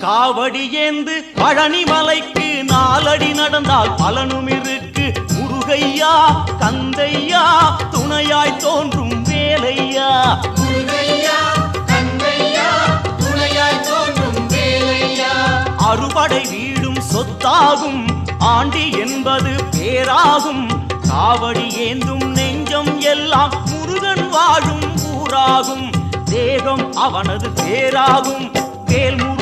காவடி ஏந்து பழனி மலைக்கு நாலடி நடந்தால் பலனும் இருக்கு. முருகையா கந்தையா துணையாய் தோன்றும் வேலையா. அறுபடை வீடும் சொத்தாகும் ஆண்டி என்பது பேராகும். காவடி ஏந்தும் நெஞ்சம் எல்லாம் முருகன் வாழும் ஊராகும். தேகம் அவனது பேராகும். வேல்